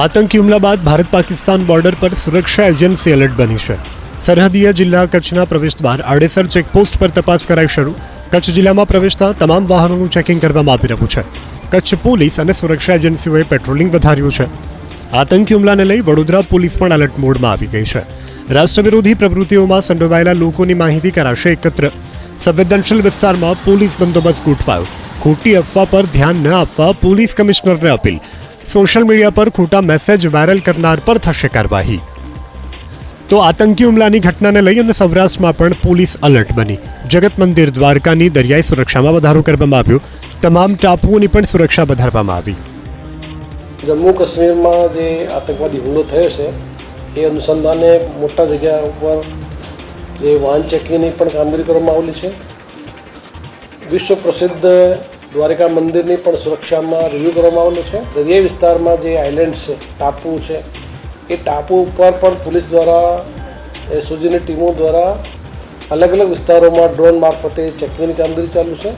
આતંકી હુમલા બાદ ભારત પાકિસ્તાન બોર્ડર પર સુરક્ષા એજન્સી એલર્ટ બની છે. સરહદીય જિલ્લા કચ્છના પ્રવેશ દ્વાર આડેસર ચેકપોસ્ટ પર તપાસ કરાઈ શરૂ. કચ્છ જિલ્લામાં પ્રવેશતા તમામ વાહનોનું ચેકિંગ કરવામાં આવી રહ્યું છે. કચ્છ પોલીસ અને સુરક્ષા એજન્સીઓએ પેટ્રોલિંગ વધાર્યું છે. આતંકી હુમલાને લઈ વડોદરા પોલીસ પણ એલર્ટ મોડમાં આવી ગઈ છે. રાષ્ટ્ર વિરોધી પ્રવૃત્તિઓમાં સંડોવાયેલા લોકોની માહિતી કરાશે એકત્ર. સંવેદનશીલ વિસ્તારમાં પોલીસ બંદોબસ્ત ગોઠવાયો. ખોટી અફવા પર ધ્યાન ન આપવા પોલીસ કમિશનરને અપીલ. સોશિયલ મીડિયા પર ખોટા મેસેજ વાયરલ કરનાર પર થશે કાર્યવાહી. તો આતંકી હુમલાની ઘટનાને લઈ અને સૌરાષ્ટ્રમાં પણ પોલીસ અલર્ટ બની. જગત મંદિર દ્વારકાની દરિયાઈ સુરક્ષામાં વધારો કરવામાં આવ્યો. તમામ ટાપુઓની પણ સુરક્ષા વધારવામાં આવી. જમ્મુ કાશ્મીરમાં જે આતંકવાદી હુમલો થયો છે, એ અનુસંધાને મોટા જગ્યા ઉપર જે વાહન ચેકિંગની પણ કામગીરી કરવામાં આવેલી છે. વિશ્વ પ્રસિદ્ધ દ્વારકા મંદિરની પણ સુરક્ષામાં રિવ્યૂ કરવામાં આવેલું છે. દરિયાઈ વિસ્તારમાં જે આઇલેન્ડ્સ ટાપુ છે, એ ટાપુ ઉપર પણ પોલીસ દ્વારા એસઓજીની ટીમો દ્વારા અલગ અલગ વિસ્તારોમાં ડ્રોન મારફતે ચેકિંગની કામગીરી ચાલુ છે.